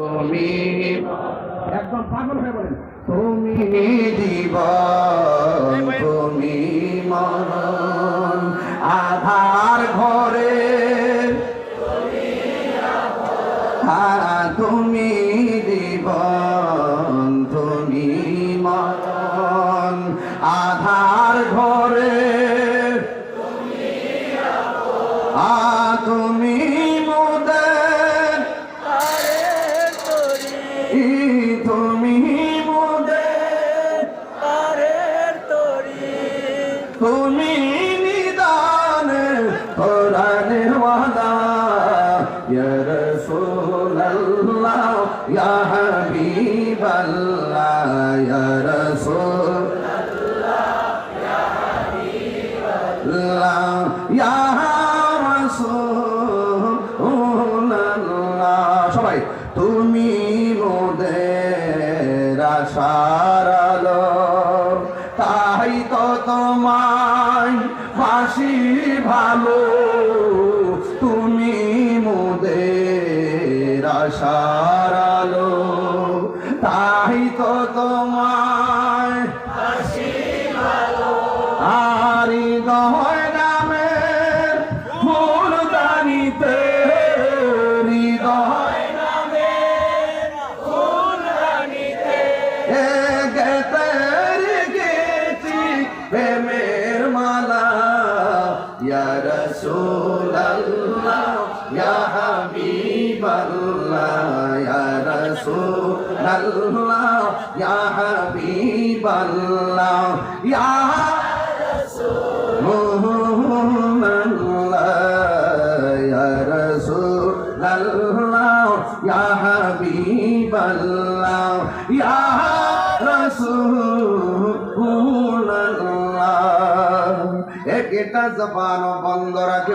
তুমি একদম পাগল হয়ে বলেন। তুমি জীবন তুমি মরণ আধার ঘরে। তুমি জীবন তুমি মরণ আধার ঘরে। আ তুমি নিদান কোরআনের ওয়াদা, ইয়া রাসূলুল্লাহ, ইয়া হাবিবাল্লাহ, ইয়া রাসূলুল্লাহ ইয়া রাসূলুল্লাহ। সবাই, তুমি মোদের আলো তাই তো তোমায় ভাসি ভালো তুমি মুদে আশার আলো। তাই তো তোমায় ইয়া রাসূলুল্লাহ ইয়া হাবিবাল্লাহ ইয়া রাসূলুল্লাহ ইয়া হাবিবাল্লাহ ইয়া রাসূলুল্লাহ ইয়া রাসূলুল্লাহ ইয়া হাবিবাল্লাহ ইয়া রাসূলুল্লাহ একটা জবান বন্ধ রাখবে